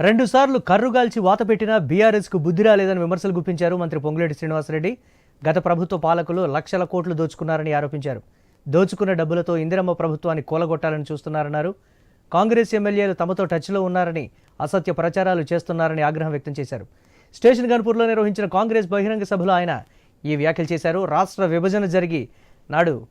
రెండుసార్లు కర్రుగాల్చి వాతపెట్టినా బీఆర్ఎస్కు బుద్ధి రాలేదని విమర్శలు గుప్పించారు మంత్రి పొంగులేటి శ్రీనివాసరెడ్డి. గత ప్రభుత్వ పాలకులు లక్షల కోట్లు దోచుకున్నారని ఆరోపించారు. దోచుకున్న డబ్బులతో ఇందిరమ్మ ప్రభుత్వాన్ని కూలగొట్టాలని చూస్తున్నారన్నారు. కాంగ్రెస్ ఎమ్మెల్యేలు తమతో టచ్లో ఉన్నారని అసత్య ప్రచారాలు చేస్తున్నారని ఆగ్రహం వ్యక్తం చేశారు. స్టేషన్ గన్పూర్లో నిర్వహించిన కాంగ్రెస్ బహిరంగ సభలో ఆయన ఈ వ్యాఖ్యలు చేశారు. రాష్ట్ర విభజన జరిగి నాడు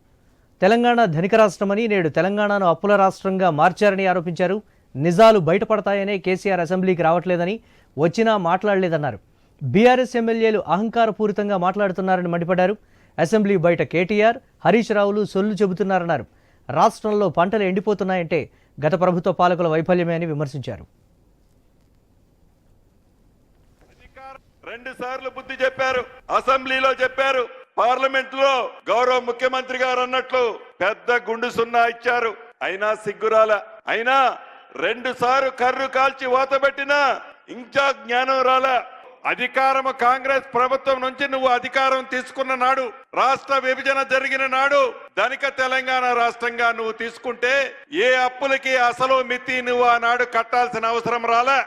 తెలంగాణ ధనిక రాష్ట్రమని నేడు తెలంగాణను అప్పుల రాష్ట్రంగా మార్చారని ఆరోపించారు. నిజాలు బయటపడతాయనే కేసీఆర్ అసెంబ్లీకి రావట్లేదని వచ్చినా మాట్లాడలేదన్నారు. బీఆర్ఎస్ ఎమ్మెల్యేలు అహంకారపూరితంగా మాట్లాడుతున్నారని మండిపడ్డారు. అసెంబ్లీ బయట కేటీఆర్ హరీష్ రావులు సొల్లు చెబుతున్నారన్నారు. రాష్ట్రంలో పంటలు ఎండిపోతున్నాయంటే గత ప్రభుత్వ పాలకుల వైఫల్యమే అని విమర్శించారు. రెండు సార్లు బుద్ధి చెప్పారు. అసెంబ్లీలో చెప్పారు. పార్లమెంట్లో గౌరవ ముఖ్యమంత్రి గారు అన్నట్లు పెద్ద గుండు సున్నా ఇచ్చారు. అయినా సిగ్గురాల. అయినా రెండు సార్లు కర్రు కాల్చి ఓతబెట్టినా ఇంకా జ్ఞానం రాలా. అధికారము కాంగ్రెస్ ప్రభుత్వం నుంచి నువ్వు అధికారం తీసుకున్న నాడు రాష్ట్ర విభజన జరిగిన నాడు ధనిక తెలంగాణ రాష్ట్రంగా నువ్వు తీసుకుంటే ఏ అప్పులకి అసలు మితి నువ్వు ఆనాడు కట్టాల్సిన అవసరం రాలే.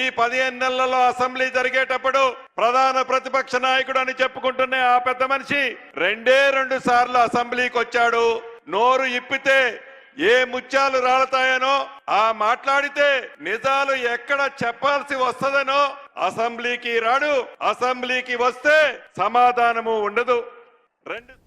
ఈ పదిహేను నెలలలో అసెంబ్లీ జరిగేటప్పుడు ప్రధాన ప్రతిపక్ష నాయకుడు అని చెప్పుకుంటున్న ఆ పెద్ద మనిషి రెండే రెండు సార్లు అసెంబ్లీకి వచ్చాడు. నోరు ఇప్పితే ఏ ముత్యాలు రాలతాయనో ఆ మాట్లాడితే నిజాలు ఎక్కడ చెప్పాల్సి వస్తుందనో అసెంబ్లీకి రాడు. అసెంబ్లీకి వస్తే సమాధానము ఉండదు. రెండు